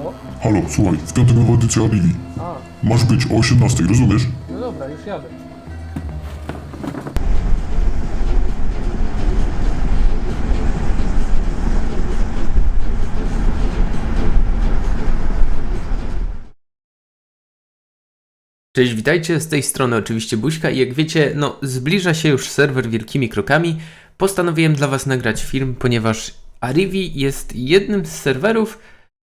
Halo? Halo, słuchaj, w piątek nowa edycja Arrivi. A, Masz być o 18, rozumiesz? no dobra, już jadę. Cześć, witajcie, z tej strony oczywiście Buźka i jak wiecie, no zbliża się już serwer wielkimi krokami. Postanowiłem dla Was nagrać film, ponieważ Arrivi jest jednym z serwerów,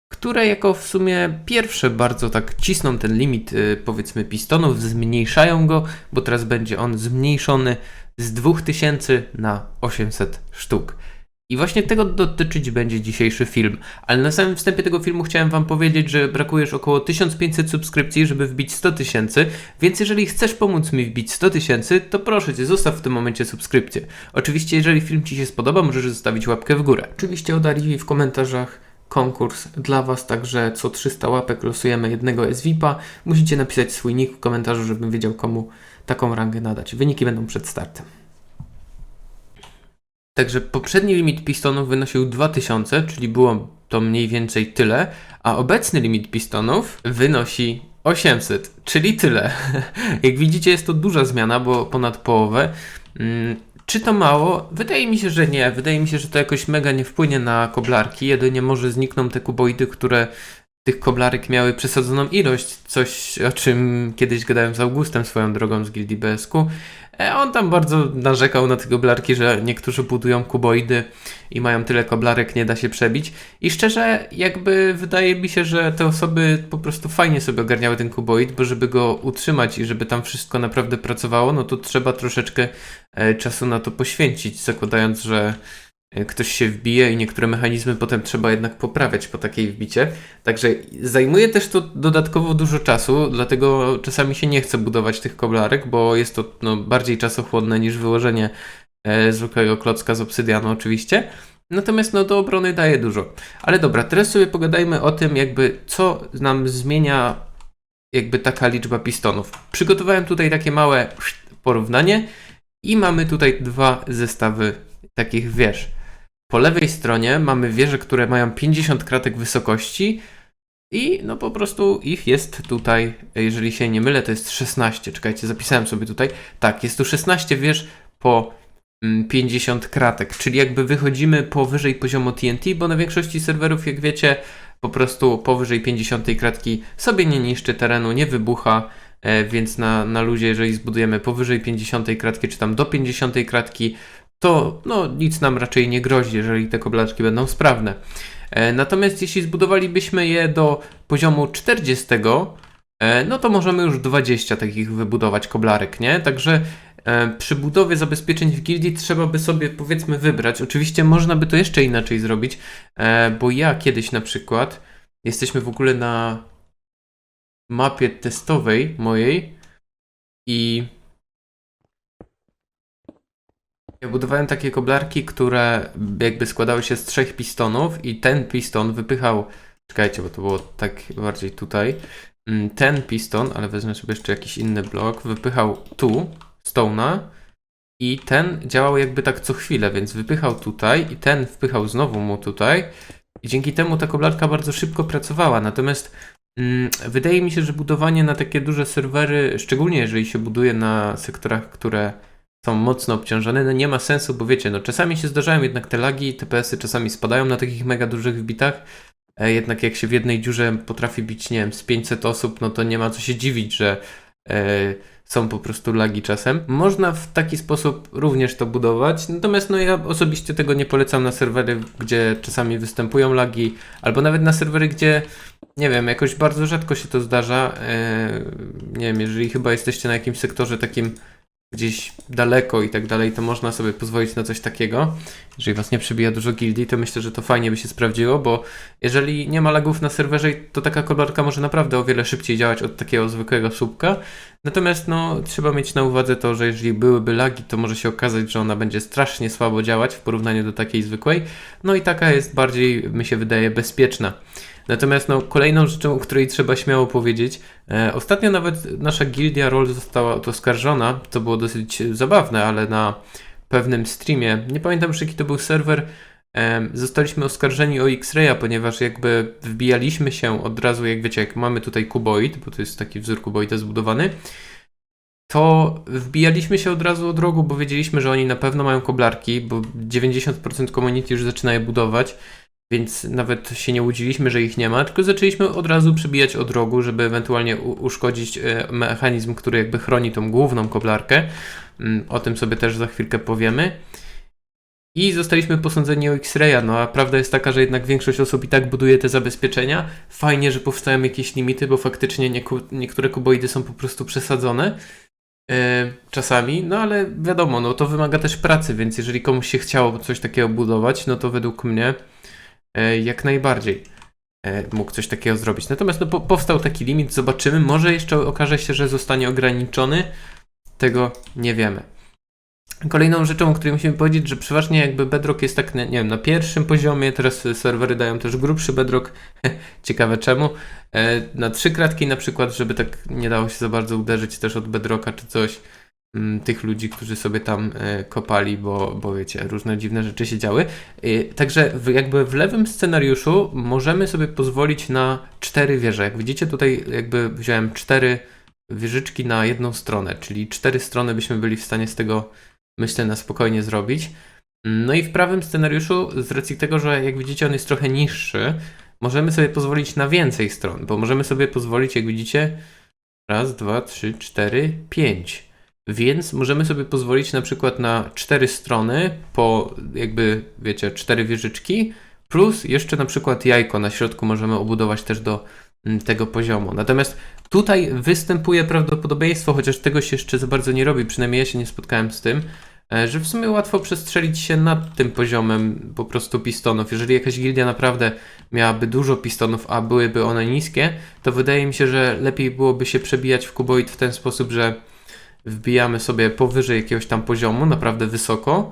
które jako w sumie pierwsze bardzo tak cisną ten limit y, powiedzmy pistonów, zmniejszają go, bo teraz będzie on zmniejszony z 2000 na 800 sztuk. I właśnie tego dotyczyć będzie dzisiejszy film. Ale na samym wstępie tego filmu chciałem Wam powiedzieć, że brakuje już około 1500 subskrypcji, żeby wbić 100 tysięcy, więc jeżeli chcesz pomóc mi wbić 100 tysięcy, to proszę Cię, zostaw w tym momencie subskrypcję. Oczywiście, jeżeli film Ci się spodoba, możesz zostawić łapkę w górę. Oczywiście Arrivi w komentarzach konkurs dla Was, także co 300 łapek losujemy jednego SVIP-a. Musicie napisać swój nick w komentarzu, żebym wiedział komu taką rangę nadać. Wyniki będą przed startem. Także poprzedni limit pistonów wynosił 2000, czyli było to mniej więcej tyle, a obecny limit pistonów wynosi 800, czyli tyle. Jak widzicie, jest to duża zmiana, bo ponad połowę. Czy to mało? Wydaje mi się, że nie. Wydaje mi się, że to jakoś mega nie wpłynie na koblarki. Jedynie może znikną te kuboidy, które tych koblarek miały przesadzoną ilość. Coś, o czym kiedyś gadałem z Augustem swoją drogą z Gildii BSQ. E, On tam bardzo narzekał na te koblarki, że niektórzy budują kuboidy i mają tyle koblarek, nie da się przebić. I szczerze, jakby wydaje mi się, że te osoby po prostu fajnie sobie ogarniały ten kuboid, bo żeby go utrzymać i żeby tam wszystko naprawdę pracowało, no to trzeba troszeczkę e, czasu na to poświęcić, zakładając, że ktoś się wbije i niektóre mechanizmy potem trzeba jednak poprawiać po takiej wbicie. Także zajmuje też to dodatkowo dużo czasu, dlatego czasami się nie chce budować tych koblarek, bo jest to no, bardziej czasochłonne niż wyłożenie e, zwykłego klocka z obsydianu oczywiście. Natomiast no do obrony daje dużo. Ale dobra, teraz sobie pogadajmy o tym jakby co nam zmienia jakby taka liczba pistonów. Przygotowałem tutaj takie małe porównanie i mamy tutaj dwa zestawy takich wież. Po lewej stronie mamy wieże, które mają 50 kratek wysokości i no po prostu ich jest tutaj, jeżeli się nie mylę, to jest 16. Czekajcie, zapisałem sobie tutaj. Tak, jest tu 16 wież po mm, 50 kratek, czyli jakby wychodzimy powyżej poziomu TNT, bo na większości serwerów, jak wiecie, po prostu powyżej 50 kratki sobie nie niszczy terenu, nie wybucha, e, więc na, na luzie, jeżeli zbudujemy powyżej 50 kratki, czy tam do 50 kratki, to no, nic nam raczej nie grozi, jeżeli te koblaczki będą sprawne. E, Natomiast jeśli zbudowalibyśmy je do poziomu 40, e, no to możemy już 20 takich wybudować koblarek, nie? Także e, przy budowie zabezpieczeń w gildii trzeba by sobie powiedzmy wybrać. Oczywiście można by to jeszcze inaczej zrobić, bo ja kiedyś na przykład jesteśmy w ogóle na mapie testowej mojej i ja budowałem takie koblarki, które jakby składały się z trzech pistonów i ten piston wypychał. Czekajcie, bo to było tak bardziej tutaj. Mm, Ten piston, ale wezmę sobie jeszcze jakiś inny blok, wypychał tu stone'a i ten działał jakby tak co chwilę, więc wypychał tutaj i ten wpychał znowu mu tutaj i dzięki temu ta koblarka bardzo szybko pracowała. Natomiast mm, wydaje mi się, że budowanie na takie duże serwery, szczególnie jeżeli się buduje na sektorach, które są mocno obciążone, no nie ma sensu, bo wiecie, no czasami się zdarzają jednak te lagi, TPS-y czasami spadają na takich mega dużych wbitach, e, jednak jak się w jednej dziurze potrafi bić, nie wiem, z 500 osób, no to nie ma co się dziwić, że e, są po prostu lagi czasem. Można w taki sposób również to budować, natomiast no ja osobiście tego nie polecam na serwery, gdzie czasami występują lagi, albo nawet na serwery, gdzie nie wiem, jakoś bardzo rzadko się to zdarza. E, nie wiem, jeżeli chyba jesteście na jakimś sektorze takim gdzieś daleko i tak dalej, to można sobie pozwolić na coś takiego. Jeżeli was nie przebija dużo gildii, to myślę, że to fajnie by się sprawdziło, bo jeżeli nie ma lagów na serwerze, to taka koblarka może naprawdę o wiele szybciej działać od takiego zwykłego słupka. Natomiast no, trzeba mieć na uwadze to, że jeżeli byłyby lagi, to może się okazać, że ona będzie strasznie słabo działać w porównaniu do takiej zwykłej. No i taka jest bardziej, mi się wydaje, bezpieczna. Natomiast no, kolejną rzeczą, o której trzeba śmiało powiedzieć, e, ostatnio nawet nasza gildia roll została to oskarżona, to było dosyć zabawne, ale na pewnym streamie, nie pamiętam już jaki to był serwer, em, zostaliśmy oskarżeni o X-Raya, ponieważ jakby wbijaliśmy się od razu, jak wiecie, jak mamy tutaj kuboid, bo to jest taki wzór kuboida zbudowany, to wbijaliśmy się od razu od rogu, bo wiedzieliśmy, że oni na pewno mają koblarki, bo 90% community już zaczyna je budować, więc nawet się nie łudziliśmy, że ich nie ma, tylko zaczęliśmy od razu przebijać od rogu, żeby ewentualnie uszkodzić e, mechanizm, który jakby chroni tą główną koblarkę. Mm, O tym sobie też za chwilkę powiemy. I zostaliśmy posądzeni o X-Raya, no a prawda jest taka, że jednak większość osób i tak buduje te zabezpieczenia. Fajnie, że powstają jakieś limity, bo faktycznie niektóre kuboidy są po prostu przesadzone e, czasami, no ale wiadomo, no to wymaga też pracy, więc jeżeli komuś się chciało coś takiego budować, no to według mnie jak najbardziej e, mógł coś takiego zrobić. Natomiast no, po, powstał taki limit, zobaczymy, może jeszcze okaże się, że zostanie ograniczony, tego nie wiemy. Kolejną rzeczą, o której musimy powiedzieć, że przeważnie jakby Bedrock jest tak, nie wiem, na pierwszym poziomie, teraz serwery dają też grubszy Bedrock, ciekawe czemu, e, na trzy kratki na przykład, żeby tak nie dało się za bardzo uderzyć też od Bedrocka czy coś, tych ludzi, którzy sobie tam e, kopali, bo, bo wiecie, różne dziwne rzeczy się działy. Także w, jakby w lewym scenariuszu możemy sobie pozwolić na cztery wieże. Jak widzicie tutaj jakby wziąłem cztery wieżyczki na jedną stronę, czyli cztery strony byśmy byli w stanie z tego myślę na spokojnie zrobić. No i w prawym scenariuszu, z racji tego, że jak widzicie on jest trochę niższy, możemy sobie pozwolić na więcej stron, bo możemy sobie pozwolić, jak widzicie, raz, dwa, trzy, cztery, pięć. Więc możemy sobie pozwolić na przykład na cztery strony po jakby, wiecie, cztery wieżyczki, plus jeszcze na przykład jajko na środku możemy obudować też do mm, tego poziomu. Natomiast tutaj występuje prawdopodobieństwo, chociaż tego się jeszcze za bardzo nie robi, przynajmniej ja się nie spotkałem z tym, e, że w sumie łatwo przestrzelić się nad tym poziomem po prostu pistonów. Jeżeli jakaś gildia naprawdę miałaby dużo pistonów, a byłyby one niskie, to wydaje mi się, że lepiej byłoby się przebijać w kuboid w ten sposób, że wbijamy sobie powyżej jakiegoś tam poziomu, naprawdę wysoko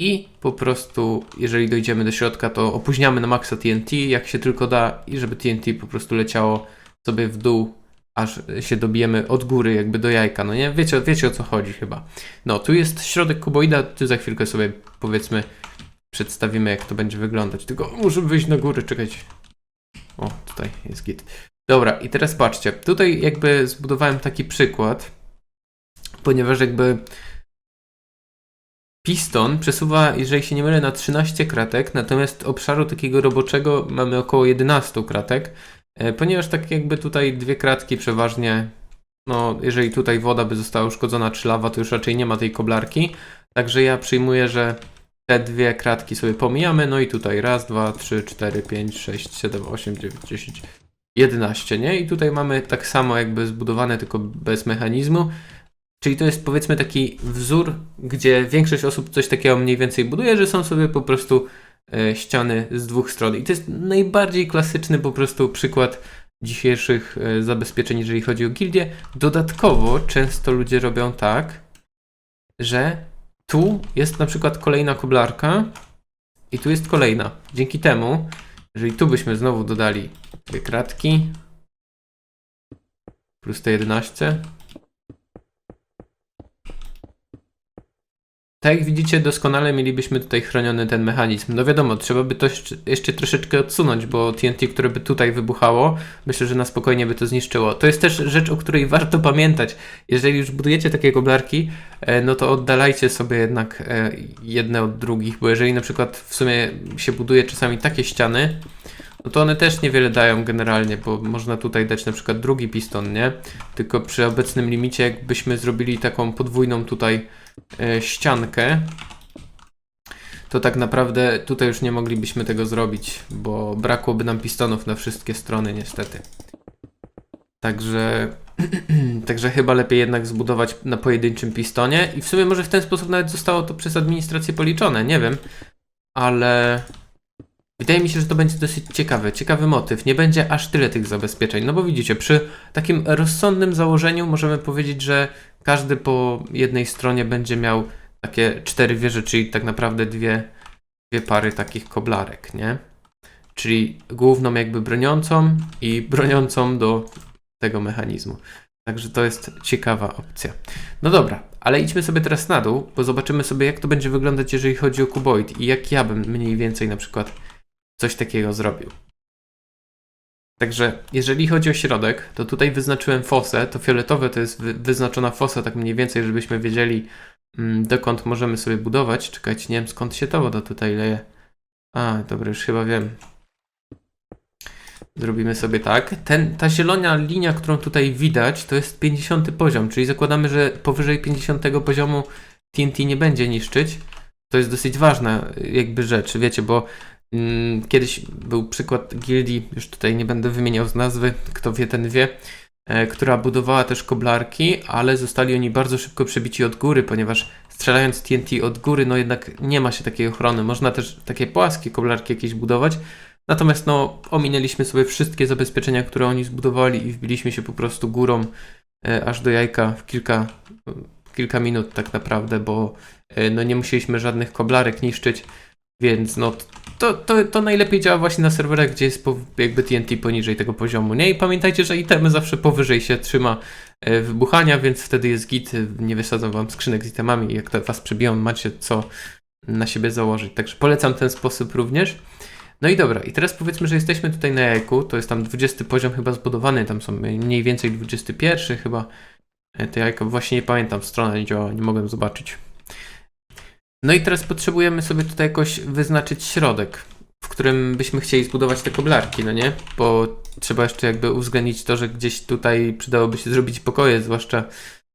i po prostu, jeżeli dojdziemy do środka, to opóźniamy na maksa TNT, jak się tylko da i żeby TNT po prostu leciało sobie w dół, aż się dobijemy od góry jakby do jajka, no nie? Wiecie, wiecie o co chodzi chyba. No, tu jest środek kuboida, tu za chwilkę sobie powiedzmy przedstawimy jak to będzie wyglądać, tylko muszę wyjść na górę, czekajcie. O, tutaj jest git. Dobra, i teraz patrzcie, tutaj jakby zbudowałem taki przykład, ponieważ jakby piston przesuwa, jeżeli się nie mylę, na 13 kratek, natomiast obszaru takiego roboczego mamy około 11 kratek, e, ponieważ tak jakby tutaj dwie kratki przeważnie, no jeżeli tutaj woda by została uszkodzona czy lawa, to już raczej nie ma tej koblarki, także ja przyjmuję, że te dwie kratki sobie pomijamy, no i tutaj raz, dwa, trzy, cztery, pięć, sześć, siedem, osiem, dziewięć, dziesięć, 11, nie? I tutaj mamy tak samo jakby zbudowane, tylko bez mechanizmu. Czyli to jest powiedzmy taki wzór, gdzie większość osób coś takiego mniej więcej buduje, że są sobie po prostu e, ściany z dwóch stron. I to jest najbardziej klasyczny po prostu przykład dzisiejszych e, zabezpieczeń, jeżeli chodzi o gildię. Dodatkowo często ludzie robią tak, że tu jest na przykład kolejna koblarka i tu jest kolejna. Dzięki temu, jeżeli tu byśmy znowu dodali dwie kratki plus te 11, Tak jak widzicie, doskonale mielibyśmy tutaj chroniony ten mechanizm. No wiadomo, trzeba by to jeszcze- troszeczkę odsunąć, bo TNT, które by tutaj wybuchało, myślę, że na spokojnie by to zniszczyło. To jest też rzecz, o której warto pamiętać. Jeżeli już budujecie takie koblarki, e, no to oddalajcie sobie jednak e, jedne od drugich, bo jeżeli na przykład w sumie się buduje czasami takie ściany, no to one też niewiele dają generalnie, bo można tutaj dać na przykład drugi piston, nie? Tylko przy obecnym limicie, jakbyśmy zrobili taką podwójną tutaj ściankę, to tak naprawdę tutaj już nie moglibyśmy tego zrobić, bo brakłoby nam pistonów na wszystkie strony niestety. Także, także chyba lepiej jednak zbudować na pojedynczym pistonie i w sumie może w ten sposób nawet zostało to przez administrację policzone, nie wiem, ale wydaje mi się, że to będzie dosyć ciekawy, ciekawy motyw. Nie będzie aż tyle tych zabezpieczeń, no bo widzicie, przy takim rozsądnym założeniu możemy powiedzieć, że każdy po jednej stronie będzie miał takie cztery wieże, czyli tak naprawdę dwie, dwie pary takich koblarek, nie? Czyli główną jakby broniącą i broniącą do tego mechanizmu. Także to jest ciekawa opcja. No dobra, Ale idźmy sobie teraz na dół, bo zobaczymy sobie, jak to będzie wyglądać, jeżeli chodzi o kuboid i jak ja bym mniej więcej na przykład coś takiego zrobił. Także jeżeli chodzi o środek, to tutaj wyznaczyłem fosę, to fioletowe to jest wy wyznaczona fosa, tak mniej więcej, żebyśmy wiedzieli mm, dokąd możemy sobie budować. Czekajcie, nie wiem skąd się ta woda tutaj leje. A, dobra, już chyba wiem. Zrobimy sobie tak. Ten, ta zielona linia, którą tutaj widać, to jest 50 poziom, czyli zakładamy, że powyżej 50 poziomu TNT nie będzie niszczyć. To jest dosyć ważna jakby rzecz, wiecie, bo kiedyś był przykład gildii, już tutaj nie będę wymieniał z nazwy, kto wie, ten wie, e, która budowała też koblarki, ale zostali oni bardzo szybko przebici od góry, ponieważ strzelając TNT od góry, no jednak nie ma się takiej ochrony. Można też takie płaskie koblarki jakieś budować, Natomiast no, ominęliśmy sobie wszystkie zabezpieczenia, które oni zbudowali i wbiliśmy się po prostu górą e, aż do jajka w kilka, kilka minut tak naprawdę, bo e, no, nie musieliśmy żadnych koblarek niszczyć, więc no, to, to, to najlepiej działa właśnie na serwerach, gdzie jest po, jakby TNT poniżej tego poziomu, nie? I pamiętajcie, że itemy zawsze powyżej się trzyma e, wybuchania, więc wtedy jest git, nie wysadzą wam skrzynek z itemami, jak to was przybiją, macie co na siebie założyć, także polecam ten sposób również. No i dobra, i teraz powiedzmy, że jesteśmy tutaj na jajku, to jest tam 20 poziom chyba zbudowany, tam są mniej więcej 21 chyba. E, Te jajka, właśnie nie pamiętam, strona nie działa, nie mogłem zobaczyć. No i teraz potrzebujemy sobie tutaj jakoś wyznaczyć środek, w którym byśmy chcieli zbudować te koblarki, no nie? Bo trzeba jeszcze jakby uwzględnić to, że gdzieś tutaj przydałoby się zrobić pokoje, zwłaszcza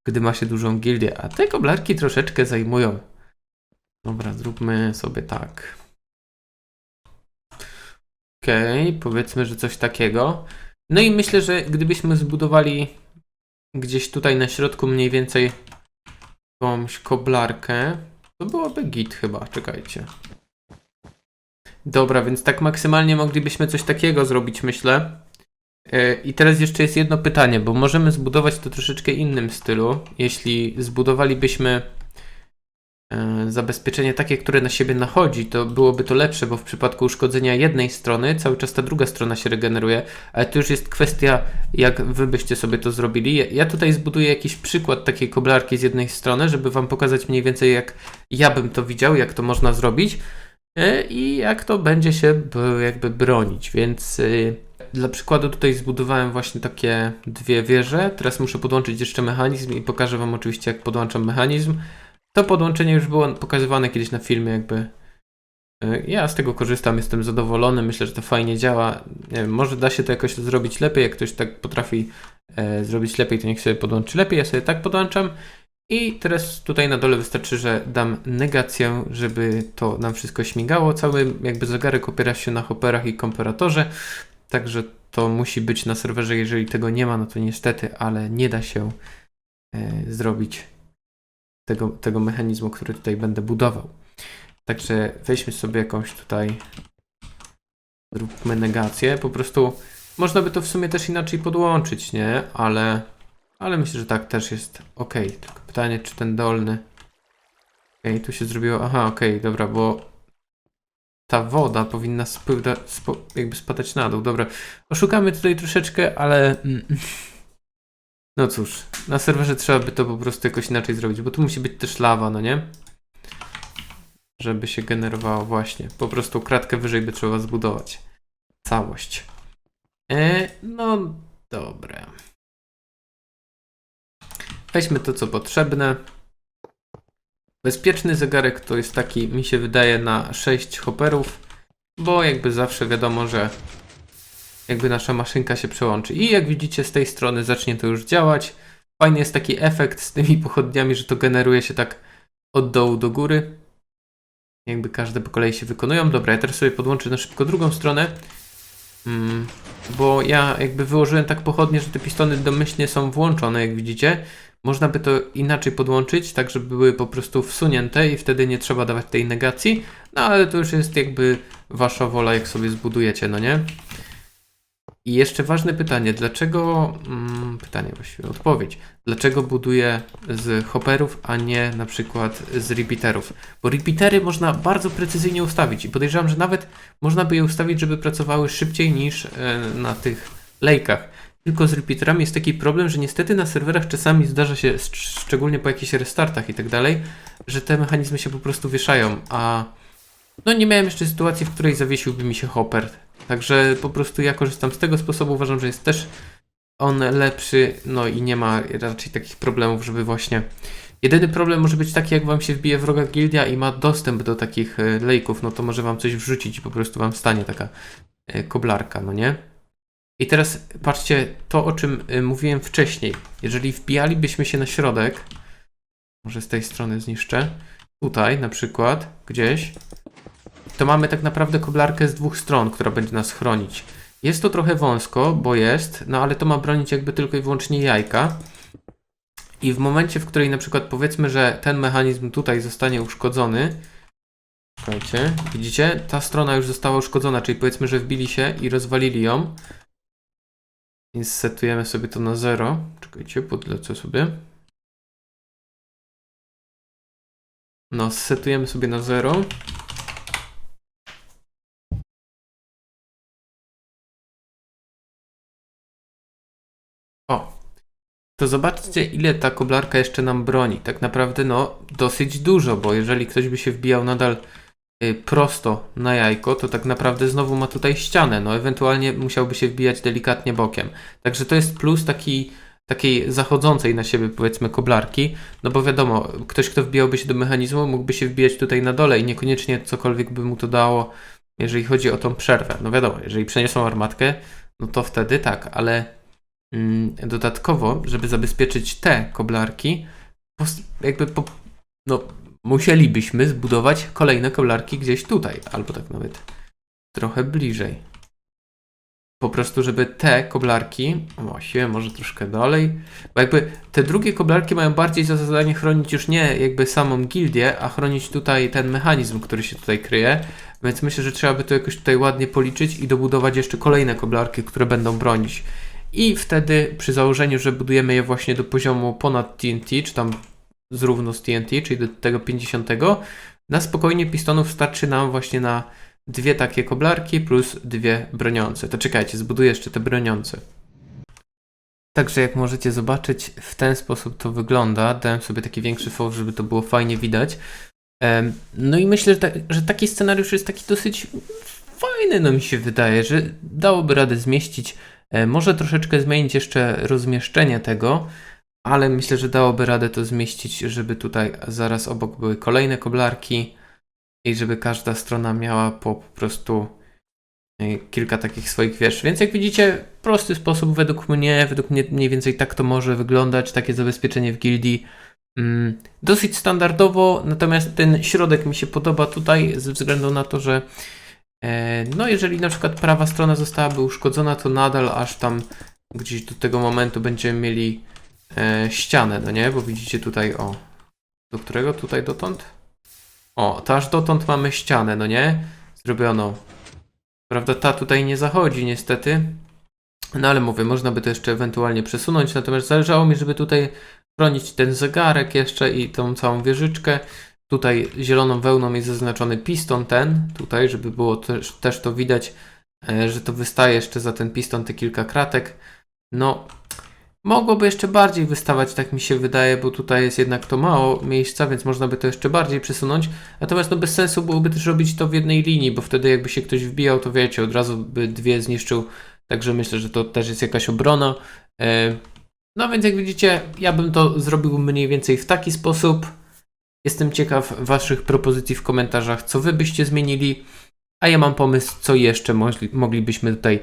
gdy ma się dużą gildię, a te koblarki troszeczkę zajmują. Dobra, zróbmy sobie tak. Okej, okay, powiedzmy, że coś takiego. No i myślę, że gdybyśmy zbudowali gdzieś tutaj na środku mniej więcej jakąś koblarkę, to byłoby git chyba, czekajcie. Dobra, więc tak maksymalnie moglibyśmy coś takiego zrobić, myślę. Yy, I teraz jeszcze jest jedno pytanie, bo możemy zbudować to troszeczkę innym stylu. Jeśli zbudowalibyśmy e, zabezpieczenie takie, które na siebie nachodzi, to byłoby to lepsze, bo w przypadku uszkodzenia jednej strony cały czas ta druga strona się regeneruje, ale to już jest kwestia, jak wy byście sobie to zrobili. Ja- tutaj zbuduję jakiś przykład takiej koblarki z jednej strony, żeby wam pokazać mniej więcej, jak ja bym to widział, jak to można zrobić e, i jak to będzie się jakby bronić, więc y, dla przykładu tutaj zbudowałem właśnie takie dwie wieże, teraz muszę podłączyć jeszcze mechanizm i pokażę wam oczywiście, jak podłączam mechanizm. To podłączenie już było pokazywane kiedyś na filmie, jakby. Y, Ja z tego korzystam, jestem zadowolony, myślę, że to fajnie działa. Wiem, może da się to jakoś zrobić lepiej, jak ktoś tak potrafi e, zrobić lepiej, to niech sobie podłączy lepiej. Ja sobie tak podłączam. I teraz tutaj na dole wystarczy, że dam negację, żeby to nam wszystko śmigało. Cały jakby zegarek opiera się na hopperach i komparatorze, także to musi być na serwerze. Jeżeli tego nie ma, no to niestety, ale nie da się e, zrobić tego, tego mechanizmu, który tutaj będę budował. Także weźmy sobie jakąś tutaj, zróbmy negację. Po prostu można by to w sumie też inaczej podłączyć, nie? Ale, ale myślę, że tak też jest ok. Tylko pytanie, czy ten dolny. Ok, tu się zrobiło. Aha, ok, dobra, bo ta woda powinna spływa, spo, jakby spadać na dół. Dobra, oszukamy tutaj troszeczkę, ale. No cóż, na serwerze trzeba by to po prostu jakoś inaczej zrobić, bo tu musi być też lawa, no nie? Żeby się generowało właśnie. Po prostu kratkę wyżej by trzeba zbudować. Całość. E, no dobra. Weźmy to, co potrzebne. Bezpieczny zegarek to jest taki, mi się wydaje, na 6 hopperów, bo jakby zawsze wiadomo, że jakby nasza maszynka się przełączy. I jak widzicie z tej strony zacznie to już działać. Fajny jest taki efekt z tymi pochodniami, że to generuje się tak od dołu do góry. Jakby każde po kolei się wykonują. Dobra, ja teraz sobie podłączę na szybko drugą stronę. Mm, bo ja jakby wyłożyłem tak pochodnie, że te pistony domyślnie są włączone, jak widzicie. Można by to inaczej podłączyć, tak żeby były po prostu wsunięte i wtedy nie trzeba dawać tej negacji. No ale to już jest jakby wasza wola, jak sobie zbudujecie, no nie? I jeszcze ważne pytanie, dlaczego, mm, pytanie właściwie, odpowiedź, dlaczego buduję z hopperów, a nie na przykład z repeaterów? Bo repeatery można bardzo precyzyjnie ustawić i podejrzewam, że nawet można by je ustawić, żeby pracowały szybciej niż e, na tych lejkach. Tylko z repeaterami jest taki problem, że niestety na serwerach czasami zdarza się, szcz- szczególnie po jakichś restartach i tak dalej, że te mechanizmy się po prostu wieszają, a no nie miałem jeszcze sytuacji, w której zawiesiłby mi się hopper. Także po prostu ja korzystam z tego sposobu, uważam, że jest też on lepszy, no i nie ma raczej takich problemów, żeby właśnie... Jedyny problem może być taki, jak wam się wbije wroga gildia i ma dostęp do takich e, lejków, no to może wam coś wrzucić i po prostu wam stanie taka e, koblarka, no nie? I teraz patrzcie to, o czym y, mówiłem wcześniej. Jeżeli wbijalibyśmy się na środek, może z tej strony zniszczę, tutaj na przykład, gdzieś, to mamy tak naprawdę koblarkę z dwóch stron, która będzie nas chronić. Jest to trochę wąsko, bo jest, no ale to ma bronić jakby tylko i wyłącznie jajka. I w momencie, w której na przykład powiedzmy, że ten mechanizm tutaj zostanie uszkodzony, Słuchajcie, widzicie? Ta strona już została uszkodzona, czyli powiedzmy, że wbili się i rozwalili ją. Więc setujemy sobie to na 0. Czekajcie, podlecę sobie. No, setujemy sobie na 0. To zobaczcie, ile ta koblarka jeszcze nam broni. Tak naprawdę, no, dosyć dużo, bo jeżeli ktoś by się wbijał nadal y, prosto na jajko, to tak naprawdę znowu ma tutaj ścianę. No, ewentualnie musiałby się wbijać delikatnie bokiem. Także to jest plus taki, takiej zachodzącej na siebie, powiedzmy, koblarki. No bo wiadomo, ktoś, kto wbijałby się do mechanizmu, mógłby się wbijać tutaj na dole i niekoniecznie cokolwiek by mu to dało, jeżeli chodzi o tą przerwę. No wiadomo, jeżeli przeniosą armatkę, no to wtedy tak, ale dodatkowo, żeby zabezpieczyć te koblarki, jakby po, no, musielibyśmy zbudować kolejne koblarki gdzieś tutaj, albo tak nawet trochę bliżej. Po prostu, żeby te koblarki, o, właściwie może troszkę dalej, bo jakby te drugie koblarki mają bardziej za zadanie chronić już nie jakby samą gildię, a chronić tutaj ten mechanizm, który się tutaj kryje, więc myślę, że trzeba by to jakoś tutaj ładnie policzyć i dobudować jeszcze kolejne koblarki, które będą bronić. I wtedy przy założeniu, że budujemy je właśnie do poziomu ponad TNT, czy tam zrówno z TNT, czyli do tego 50, na spokojnie pistonów starczy nam właśnie na dwie takie koblarki plus dwie broniące. To czekajcie, zbuduję jeszcze te broniące. Także jak możecie zobaczyć, w ten sposób to wygląda. Dałem sobie taki większy faux, żeby to było fajnie widać. No i myślę, że, ta, że taki scenariusz jest taki dosyć fajny, no mi się wydaje, że dałoby radę zmieścić. E, Może troszeczkę zmienić jeszcze rozmieszczenie tego, ale myślę, że dałoby radę to zmieścić, żeby tutaj zaraz obok były kolejne koblarki i żeby każda strona miała po, po prostu e, kilka takich swoich wież. Więc jak widzicie, prosty sposób według mnie, według mnie mniej więcej tak to może wyglądać, takie zabezpieczenie w gildii. Mm, dosyć standardowo, natomiast ten środek mi się podoba tutaj ze względu na to, że no jeżeli na przykład prawa strona zostałaby uszkodzona, to nadal aż tam gdzieś do tego momentu będziemy mieli e, ścianę, no nie? Bo widzicie tutaj, o, do którego tutaj dotąd? O, to aż dotąd mamy ścianę, no nie? Zrobiono. Prawda, ta tutaj nie zachodzi niestety. No ale mówię, można by to jeszcze ewentualnie przesunąć, natomiast zależało mi, żeby tutaj chronić ten zegarek jeszcze i tą całą wieżyczkę. Tutaj zieloną wełną jest zaznaczony piston ten, tutaj, żeby było też, też to widać, e, że to wystaje jeszcze za ten piston te kilka kratek. No, mogłoby jeszcze bardziej wystawać, tak mi się wydaje, bo tutaj jest jednak to mało miejsca, więc można by to jeszcze bardziej przesunąć. Natomiast no bez sensu byłoby też robić to w jednej linii, bo wtedy jakby się ktoś wbijał, to wiecie, od razu by dwie zniszczył. Także myślę, że to też jest jakaś obrona. E, No więc jak widzicie, ja bym to zrobił mniej więcej w taki sposób. Jestem ciekaw Waszych propozycji w komentarzach, co Wy byście zmienili, a ja mam pomysł, co jeszcze mogli, moglibyśmy tutaj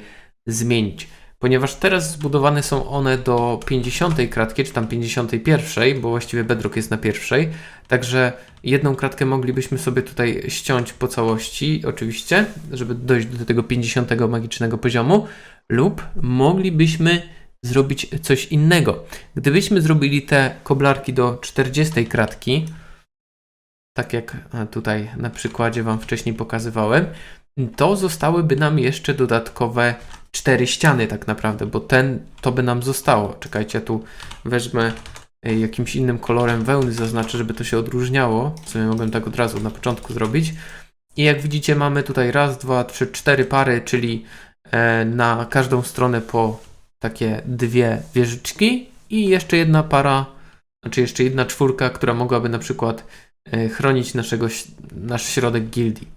zmienić. Ponieważ teraz zbudowane są one do 50 kratki, czy tam 51, bo właściwie bedrock jest na pierwszej. Także jedną kratkę moglibyśmy sobie tutaj ściąć po całości, oczywiście, żeby dojść do tego 50 magicznego poziomu, lub moglibyśmy zrobić coś innego. Gdybyśmy zrobili te koblarki do 40 kratki, tak jak e, tutaj na przykładzie Wam wcześniej pokazywałem, to zostałyby nam jeszcze dodatkowe cztery ściany tak naprawdę, bo ten to by nam zostało. Czekajcie, ja tu wezmę e, jakimś innym kolorem wełny, zaznaczę, żeby to się odróżniało, co ja mogłem tak od razu na początku zrobić. I jak widzicie, mamy tutaj raz, dwa, trzy, cztery pary, czyli e, na każdą stronę po takie dwie wieżyczki i jeszcze jedna para, znaczy jeszcze jedna czwórka, która mogłaby na przykład chronić naszego, nasz środek gildii.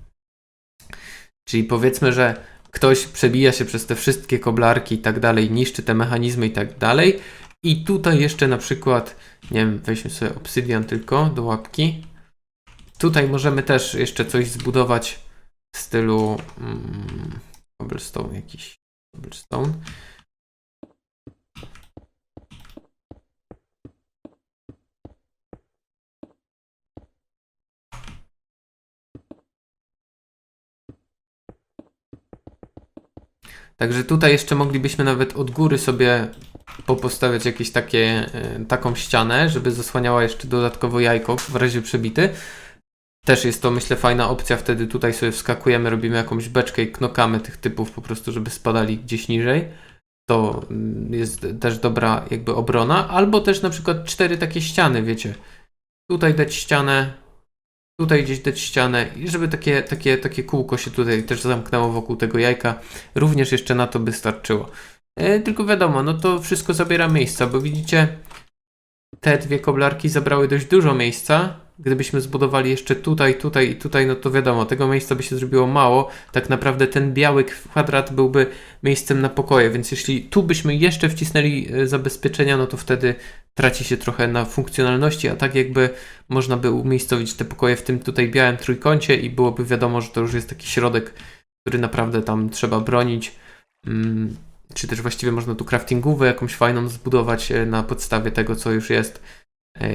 Czyli powiedzmy, że ktoś przebija się przez te wszystkie koblarki i tak dalej, niszczy te mechanizmy i tak dalej. I tutaj jeszcze na przykład, nie wiem, weźmy sobie obsydian tylko do łapki. Tutaj możemy też jeszcze coś zbudować w stylu mm, cobblestone jakiś. Cobblestone. Także tutaj jeszcze moglibyśmy nawet od góry sobie popostawiać jakieś takie, e, taką ścianę, żeby zasłaniała jeszcze dodatkowo jajko w razie przebity. Też jest to myślę fajna opcja, wtedy tutaj sobie wskakujemy, robimy jakąś beczkę i knokamy tych typów po prostu, żeby spadali gdzieś niżej. To mm, jest też dobra jakby obrona, albo też na przykład cztery takie ściany, wiecie. Tutaj dać ścianę, tutaj gdzieś dać ścianę i żeby takie, takie, takie kółko się tutaj też zamknęło wokół tego jajka. Również jeszcze na to by starczyło. E, tylko wiadomo, no to wszystko zabiera miejsca, bo widzicie, te dwie koblarki zabrały dość dużo miejsca. Gdybyśmy zbudowali jeszcze tutaj, tutaj i tutaj, no to wiadomo, tego miejsca by się zrobiło mało. Tak naprawdę ten biały kwadrat byłby miejscem na pokoje, więc jeśli tu byśmy jeszcze wcisnęli e, zabezpieczenia, no to wtedy traci się trochę na funkcjonalności, a tak jakby można by umiejscowić te pokoje w tym tutaj białym trójkącie i byłoby wiadomo, że to już jest taki środek, który naprawdę tam trzeba bronić. Mm, czy też właściwie można tu craftingówę jakąś fajną zbudować e, na podstawie tego, co już jest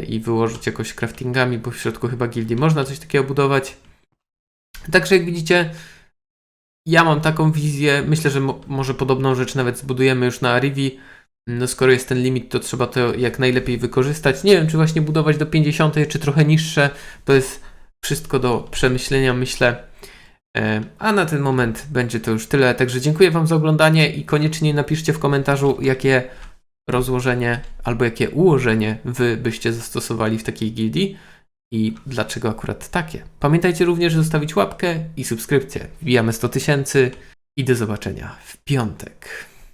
i wyłożyć jakoś craftingami, bo w środku chyba gildii można coś takiego budować. Także jak widzicie, ja mam taką wizję, myślę, że mo- może podobną rzecz nawet zbudujemy już na Rivi. No skoro jest ten limit, to trzeba to jak najlepiej wykorzystać. Nie wiem, czy właśnie budować do 50, czy trochę niższe. To jest wszystko do przemyślenia, myślę. E, A na ten moment będzie to już tyle. Także dziękuję Wam za oglądanie i koniecznie napiszcie w komentarzu, jakie rozłożenie albo jakie ułożenie Wy byście zastosowali w takiej gildii i dlaczego akurat takie. Pamiętajcie również zostawić łapkę i subskrypcję. Wbijamy 100 tysięcy i do zobaczenia w piątek.